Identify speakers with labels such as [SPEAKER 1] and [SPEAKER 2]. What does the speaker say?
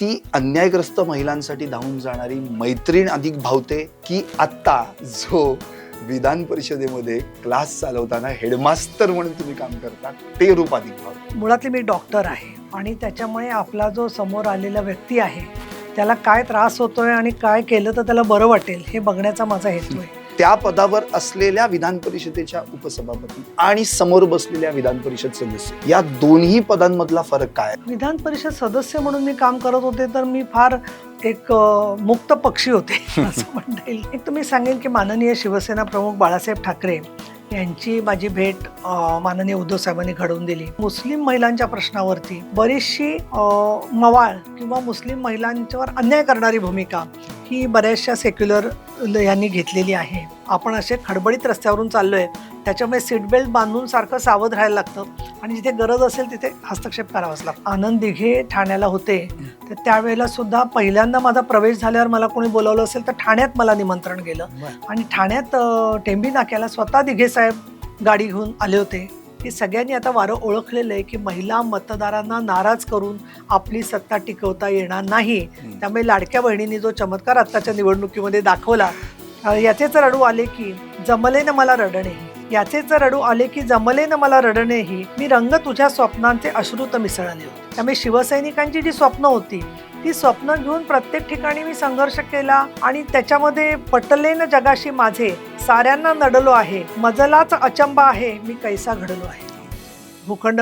[SPEAKER 1] ती अन्यायग्रस्त महिलांसाठी धावून जाणारी मैत्रीण अधिक भावते की आत्ता जो विधान परिषदेमध्ये क्लास चालवताना हेडमास्टर म्हणून तुम्ही काम करता ते रूप अधिक भावते.
[SPEAKER 2] मुळातली मी डॉक्टर आहे आणि त्याच्यामुळे आपला जो समोर आलेला व्यक्ती आहे त्याला काय त्रास होतोय आणि काय केलं तर त्याला बरं वाटेल हे बघण्याचा माझा हेतू आहे.
[SPEAKER 1] त्या पदावर असलेल्या विधान परिषदेच्या उपसभापती आणि समोर बसलेल्या विधान परिषद सदस्य या दोन्ही पदांमधला फरक काय आहे?
[SPEAKER 2] विधान परिषद सदस्य म्हणून मी काम करत होते तर मी फार एक मुक्त पक्षी होते असं म्हणता येईल एक तुम्ही सांगेन की माननीय शिवसेना प्रमुख बाळासाहेब ठाकरे यांची माझी भेट माननीय उद्धव साहेबांनी घडवून दिली मुस्लिम महिलांच्या प्रश्नावरती बरीचशी मवाळ किंवा मुस्लिम महिलांच्यावर अन्याय करणारी भूमिका ही बऱ्याचशा सेक्युलर यांनी घेतलेली आहे. आपण असे खडबडीत रस्त्यावरून चाललोय त्याच्यामुळे सीट बेल्ट बांधून सारखं सावध राहायला लागतं आणि जिथे गरज असेल तिथे हस्तक्षेप करावाच लागतो. आनंद दिघे ठाण्याला होते. तर त्यावेळेला सुद्धा पहिल्यांदा माझा प्रवेश झाल्यावर मला कोणी बोलावलं असेल तर ठाण्यात मला निमंत्रण गेलं. आणि ठाण्यात टेंबी नाक्याला स्वतः दिघे साहेब गाडी घेऊन आले होते. की सगळ्यांनी आता वारं ओळखलेलं आहे की महिला मतदारांना नाराज करून आपली सत्ता टिकवता येणार नाही. त्यामुळे लाडक्या बहिणींनी जो चमत्कार आत्ताच्या निवडणुकीमध्ये दाखवला याचेच रडू आले की जमलेनं मला रडणे. याचेच रडू आले की जमलेनं मला रडणेही मी रंग तुझ्या स्वप्नांचे अश्रुत मिसळले होते. त्यामुळे शिवसैनिकांची जी स्वप्न होती ती स्वप्न घेऊन प्रत्येक ठिकाणी मी संघर्ष केला आणि त्याच्यामध्ये पटलेन जगाशी माझे साऱ्यांना नडलो आहे. मजलाच अचंबा आहे. मी कैसा घडलो आहे? भूखंड